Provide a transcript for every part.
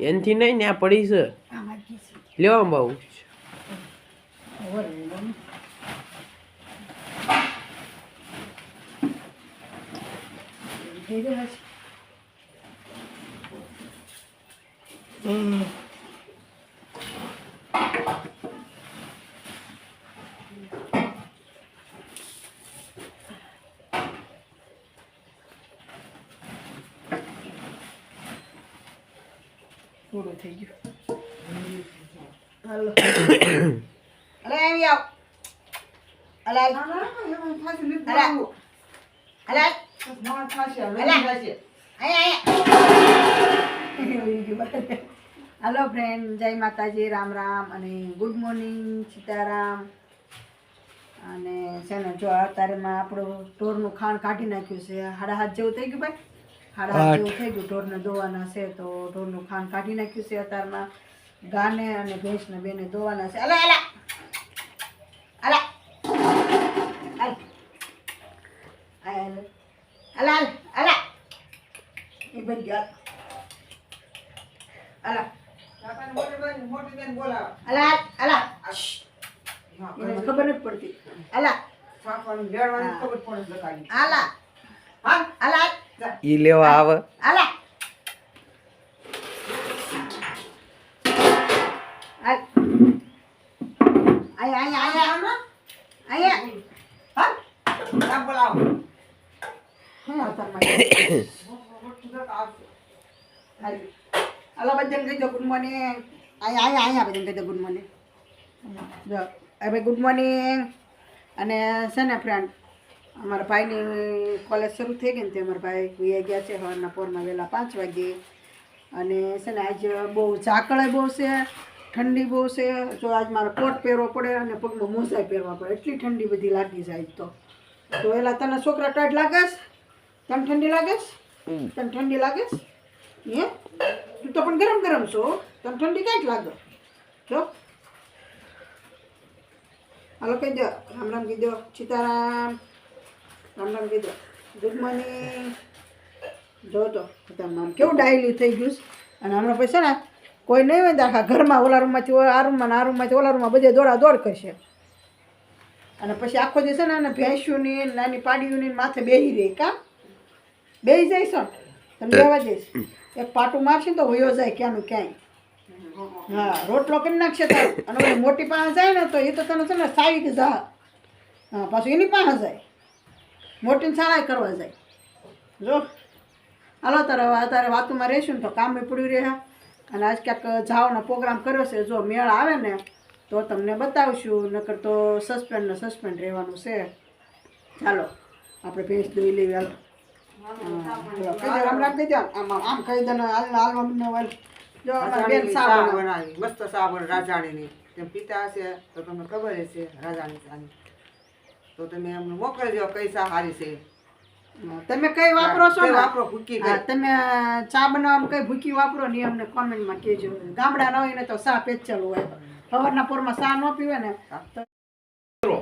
એનથી નહીં ને આ પડી છે. લેવા બહુ ઓરેન્ડમ થઈ પૂરું થઈ ગયો. હાલો. અરે આવી આવ. અલે અલે. અલે. હેલો ફ્રેન્ડ જય માતાજી રામ રામ. અને ગુડ મોર્નિંગ સીતારામ. અને છે ને જો અત્યારેમાં આપણું ઢોરનું ખાણ કાઢી નાખ્યું છે. હાડા હાથ જેવું થઈ ગયું ભાઈ? હાડા થઈ ગયું. ઢોરને દોવાના છે તો ઢોરનું ખાણ કાઢી નાખ્યું છે અત્યારમાં ગાને અને ભેંસને બેને દોવાના છે. અલા અલા. અલા. અલા અલા અલા. એ બન ગયા. અલા. અલા અલા. ખબર નથી. પડતી. અલા. અલા અલા ઈ લેવા આવે. અલા બધાને કહી દો ગુડ મોર્નિંગ અહીંયા અહીંયા અહીંયા બધાને કહી દો ગુડ મોર્નિંગ જો હવે ગુડ મોર્નિંગ અને છે ને ફ્રેન્ડ અમારા ભાઈની કોલેજ શરૂ થઈ ગઈ ને તે અમારા ભાઈ વિયા ગયા છે સવારના પોરમાં વહેલા પાંચ વાગે. અને છે ને આજ બહુ ઝાકળે બહુ છે ઠંડી બહુ છે. જો આજ મારે કોટ પહેરવો પડે અને પગલું મોજાઈ પહેરવા પડે. એટલી ઠંડી બધી લાગી જાય તો. તો એલા તને છોકરા ટાઈટ લાગેશ તને ઠંડી લાગેશ તને ઠંડી લાગેશ હે? તું તો પણ ગરમ ગરમ છો. તને ઠંડી કાંઈક લાગે? જો. હાલો કહી દો રામ રામ કહી દો સીતારામ. રામ કીધું. ગુડ મોર્નિંગ જો તો તમે આમ કેવું ડાયલું થઈ ગયું અને હમણાં પછી ને કોઈ નહીં હોય આખા ઘરમાં ઓલા રૂમમાંથી આ રૂમમાં ને આ રૂમમાંથી ઓલા રૂમમાં બધે દોડા દોડ કરશે. અને પછી આખો દિવસ છે ને એને ભેંસ્યુંની ને નાની પાડીઓની ને માથે બેહી રહી કા? બેહી જઈશ તમે બેવા જઈશ એક પાટું મારશે ને તો વયો જાય ક્યાંનું ક્યાંય. હા રોટલો કરી નાખશે તારું અને મોટી પાસે જાય ને તો એ તો તને છે ને સાઈડ જા હા પાછું એની પાસે જાય. મોટીને શાળાએ કરવા જાય. જો હાલો તારે અત્યારે વાતુમાં રહેશું ને તો કામે પડ્યું રહે. અને આજ ક્યાંક જાઓનો પ્રોગ્રામ કર્યો છે જો મેળ આવે ને તો તમને બતાવશું નકર તો સસ્પેન્ડ ને સસ્પેન્ડ રહેવાનું છે. ચાલો આપણે ભેંસ દોઈ લેવી હાલો. રામ રામ આમ આમ કહી દે હાલ હાલવા વાલ જો બેન સા બનાવી. મસ્ત સા રાજાણીની. તેમ પિતા હશે તો તમને ખબર હશે રાજાની સાની. તો તમે એમને મોકલજો કઈ સા સારી છે. તમે કઈ વાપરો છો ને? વાપરો ભૂકી હા, તમે ચા બનાવવામાં કઈ ભૂકી વાપરો ને અમને કોમેન્ટમાં કહેજો. ગામડા ન હોય ને તો સા પેચલ હોય. સવારના પોરમાં સા ન પીવે ને તો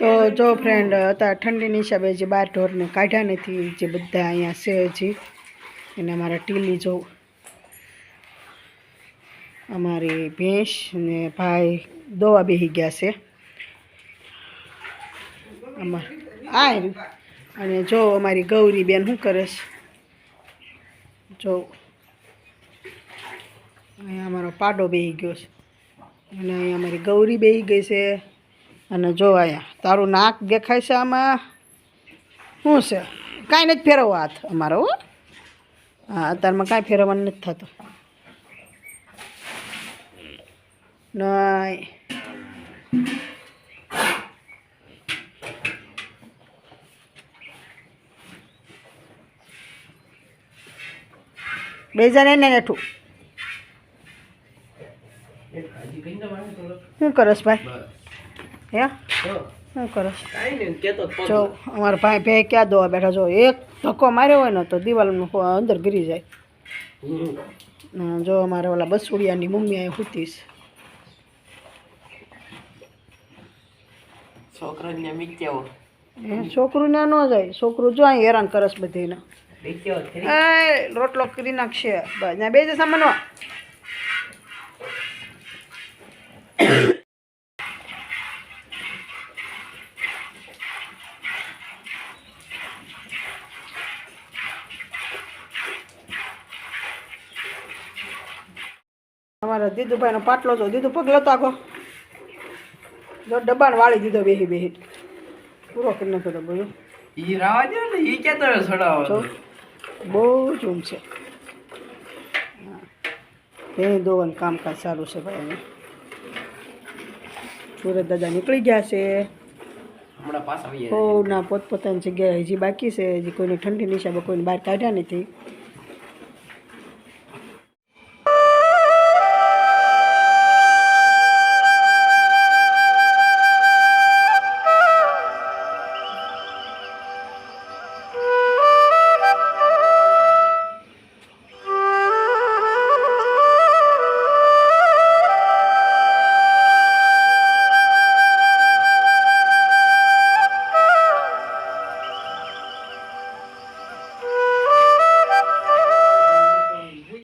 તો જો ફ્રેન્ડ અત્યારે ઠંડીની હિસાબે જે બાર ઢોરને કાઢ્યા નથી જે બધા અહીંયા છે હજી એને મારા ટીલી જો અમારી ભેંસ ને ભાઈ દોવા બેસી ગયા છે. અમાર આ અને જો અમારી ગૌરી બેન શું કરે છે? જો અહીંયા અમારો પાડો બેસી ગયો છે. અને અહીંયા અમારી ગૌરી બેસી ગઈ છે. અને જો અહીંયા તારું નાક દેખાય છે આમાં? શું છે? કાંઈ નથી ફેરવવા હાથ અમારો હા, અત્યારમાં કાંઈ ફેરવવાનું નથી થતું. નહીં giờ જણ એને thủ. શું કરસ ભાઈ હે શું કરસ જો અમારા ભાઈ ભાઈ ક્યાં દોવા બેઠા જો એક ધક્કો માર્યો હોય ને તો દિવાલનું અંદર ગીરી જાય જો અમારે ઓલા બસુડિયાની મમ્મી અહીં હુતીશ મીચ્યાઓ એ છોકરું ને ન જાય. છોકરું જો અહીં હેરાન કરસ બધીને? એ રોટલો કરી નાખશે. બસ બે જ સામાનવા અમારા દીદુભાઈનો પાટલો જો દીદુ પગલો તો આગો. જો ડબ્બાને વાળી દીધો બેહી બેહી. પૂરો કરી નાખ્યો તો બધું. ઈ રાવા દે ને ઈ તમે છોડાવો બહુ જ ઊંઘ છે. એ દોવાનું કામકાજ સારું છે ભાઈ એને સુરત દાદા નીકળી ગયા છે. કોના પોતપોતાની જગ્યાએ હજી બાકી છે હજી કોઈને ઠંડી નિશાબે કોઈને બહાર કાઢ્યા નથી.